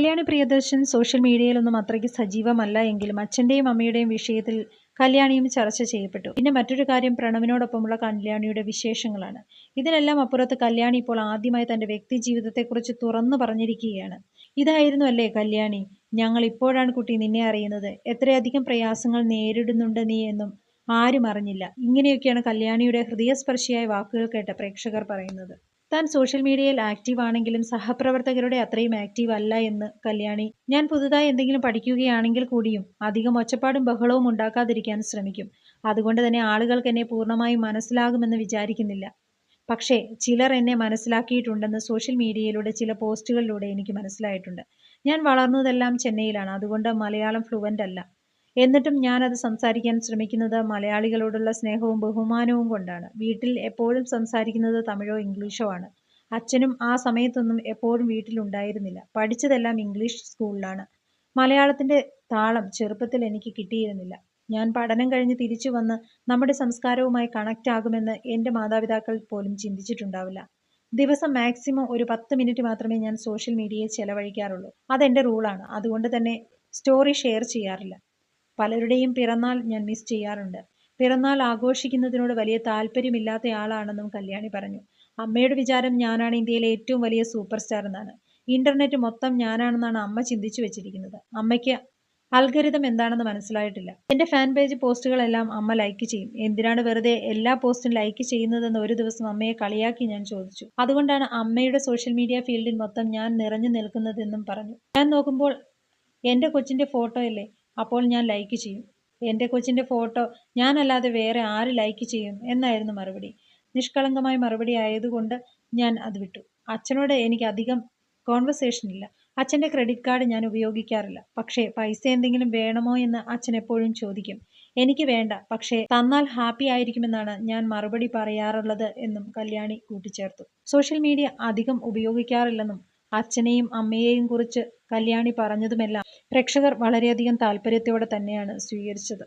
Kalyani Priyadarshan social മീഡിയയിലൊന്നും അത്രയ്ക്ക് സജീവമല്ല എങ്കിലും അച്ഛന്റെയും അമ്മയുടെയും വിഷയത്തിൽ കല്യാണിയും ചർച്ച ചെയ്യപ്പെട്ടു. പിന്നെ മറ്റൊരു കാര്യം പ്രണവിനോടൊപ്പമുള്ള കല്യാണിയുടെ വിശേഷങ്ങളാണ്. ഇതിനെല്ലാം അപ്പുറത്ത് കല്യാണി ഇപ്പോൾ ആദ്യമായി തന്റെ വ്യക്തി ജീവിതത്തെക്കുറിച്ച് തുറന്നു പറഞ്ഞിരിക്കുകയാണ്. ഇതായിരുന്നു അല്ലേ കല്യാണി? ഞങ്ങൾ ഇപ്പോഴാണ് കുട്ടി നിന്നെ അറിയുന്നത്. എത്രയധികം പ്രയാസങ്ങൾ നേരിടുന്നുണ്ട് നീ എന്നും ആരും അറിഞ്ഞില്ല. ഇങ്ങനെയൊക്കെയാണ് കല്യാണിയുടെ ഹൃദയസ്പർശിയായ വാക്കുകൾ കേട്ട പ്രേക്ഷകർ പറയുന്നത്. താൻ സോഷ്യൽ മീഡിയയിൽ ആക്റ്റീവ് ആണെങ്കിലും സഹപ്രവർത്തകരുടെ അത്രയും ആക്റ്റീവ് അല്ല എന്ന് കല്യാണി. ഞാൻ പുതുതായി എന്തെങ്കിലും പഠിക്കുകയാണെങ്കിൽ കൂടിയും അധികം ഒച്ചപ്പാടും ബഹളവും ഉണ്ടാക്കാതിരിക്കാൻ ശ്രമിക്കും. അതുകൊണ്ട് തന്നെ ആളുകൾക്ക് എന്നെ പൂർണമായും മനസ്സിലാകുമെന്ന് വിചാരിക്കുന്നില്ല. പക്ഷേ ചിലർ എന്നെ മനസ്സിലാക്കിയിട്ടുണ്ടെന്ന് സോഷ്യൽ മീഡിയയിലൂടെ ചില പോസ്റ്റുകളിലൂടെ എനിക്ക് മനസ്സിലായിട്ടുണ്ട്. ഞാൻ വളർന്നതെല്ലാം ചെന്നൈയിലാണ്. അതുകൊണ്ട് മലയാളം ഫ്ലുവന്റ് അല്ല. എന്നിട്ടും ഞാനത് സംസാരിക്കാൻ ശ്രമിക്കുന്നത് മലയാളികളോടുള്ള സ്നേഹവും ബഹുമാനവും കൊണ്ടാണ്. വീട്ടിൽ എപ്പോഴും സംസാരിക്കുന്നത് തമിഴോ ഇംഗ്ലീഷോ ആണ്. അച്ഛനും ആ സമയത്തൊന്നും എപ്പോഴും വീട്ടിലുണ്ടായിരുന്നില്ല. പഠിച്ചതെല്ലാം ഇംഗ്ലീഷ് സ്കൂളിലാണ്. മലയാളത്തിന്റെ താളം ചെറുപ്പത്തിൽ എനിക്ക് കിട്ടിയിരുന്നില്ല. ഞാൻ പഠനം കഴിഞ്ഞ് തിരിച്ചു വന്ന് നമ്മുടെ സംസ്കാരവുമായി കണക്റ്റ് ആകുമെന്ന് എന്റെ മാതാപിതാക്കൾ പോലും ചിന്തിച്ചിട്ടുണ്ടാവില്ല. ദിവസം മാക്സിമം ഒരു പത്ത് മിനിറ്റ് മാത്രമേ ഞാൻ സോഷ്യൽ മീഡിയയിൽ ചെലവഴിക്കാറുള്ളൂ. അതെന്റെ റൂളാണ് അതുകൊണ്ട് തന്നെ സ്റ്റോറി ഷെയർ ചെയ്യാറില്ല. പലരുടെയും പിറന്നാൾ ഞാൻ മിസ് ചെയ്യാറുണ്ട്. പിറന്നാൾ ആഘോഷിക്കുന്നതിനോട് വലിയ താല്പര്യമില്ലാത്തയാളാണെന്നും കല്യാണി പറഞ്ഞു. അമ്മയുടെ വിചാരം ഞാനാണ് ഇന്ത്യയിലെ ഏറ്റവും വലിയ സൂപ്പർ സ്റ്റാർ എന്നാണ്. ഇന്റർനെറ്റ് മൊത്തം ഞാനാണെന്നാണ് അമ്മ ചിന്തിച്ചു വെച്ചിരിക്കുന്നത്. അമ്മയ്ക്ക് അൽഗരിതം എന്താണെന്ന് മനസ്സിലായിട്ടില്ല. എന്റെ ഫാൻ പേജ് പോസ്റ്റുകളെല്ലാം അമ്മ ലൈക്ക് ചെയ്യും. എന്തിനാണ് വെറുതെ എല്ലാ പോസ്റ്റും ലൈക്ക് ചെയ്യുന്നതെന്ന് ഒരു ദിവസം അമ്മയെ കളിയാക്കി ഞാൻ ചോദിച്ചു. അതുകൊണ്ടാണ് അമ്മയുടെ സോഷ്യൽ മീഡിയ ഫീൽഡിൽ മൊത്തം ഞാൻ നിറഞ്ഞു നിൽക്കുന്നതെന്നും പറഞ്ഞു. ഞാൻ നോക്കുമ്പോൾ എന്റെ കൊച്ചിന്റെ ഫോട്ടോ അല്ലേ? അപ്പോൾ ഞാൻ ലൈക്ക് ചെയ്യും. എന്റെ കൊച്ചിന്റെ ഫോട്ടോ ഞാനല്ലാതെ വേറെ ആര് ലൈക്ക് ചെയ്യും? എന്നായിരുന്നു മറുപടി. നിഷ്കളങ്കമായ മറുപടി ആയതുകൊണ്ട് ഞാൻ അത് വിട്ടു. അച്ഛനോട് എനിക്ക് അധികം കോൺവെർസേഷൻ ഇല്ല. അച്ഛന്റെ ക്രെഡിറ്റ് കാർഡ് ഞാൻ ഉപയോഗിക്കാറില്ല. പക്ഷേ പൈസ എന്തെങ്കിലും വേണമോ എന്ന് അച്ഛൻ എപ്പോഴും ചോദിക്കും. എനിക്ക് വേണ്ട. പക്ഷേ തന്നാൽ ഹാപ്പി ആയിരിക്കുമെന്നാണ് ഞാൻ മറുപടി പറയാറുള്ളത് എന്നും കല്യാണി കൂട്ടിച്ചേർത്തു. സോഷ്യൽ മീഡിയ അധികം ഉപയോഗിക്കാറില്ലെന്നും അച്ഛനെയും അമ്മയെയും കുറിച്ച് കല്യാണി പറഞ്ഞതുമെല്ലാം പ്രേക്ഷകർ വളരെയധികം താല്പര്യത്തോടെ തന്നെയാണ് സ്വീകരിച്ചത്.